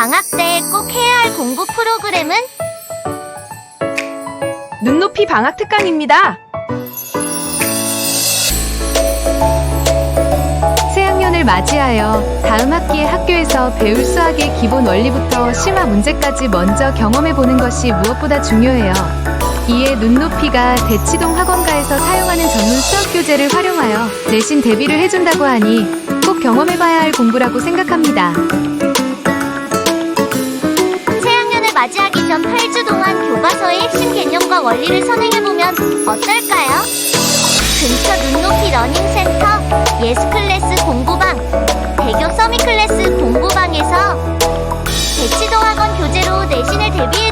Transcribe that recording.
방학 때 꼭 해야 할 공부 프로그램은 눈높이 방학 특강입니다. 새학년을 맞이하여 다음 학기에 학교에서 배울 수학의 기본 원리부터 실마 문제까지 먼저 경험해 보는 것이 무엇보다 중요해요. 이에 눈높이가 대치동 학원가에서 사용하는 전문 수학 교재를 활용하여 내신 대비를 해준다고 하니 꼭 경험해봐야 할 공부라고 생각합니다. 맞이하기 전 8주 동안 교과서의 핵심 개념과 원리를 선행해보면 어떨까요? 근처 눈높이 러닝센터, 예스클래스 공부방, 대교 서밋클래스 공부방에서 대치동 학원 교재로 내신을 대비해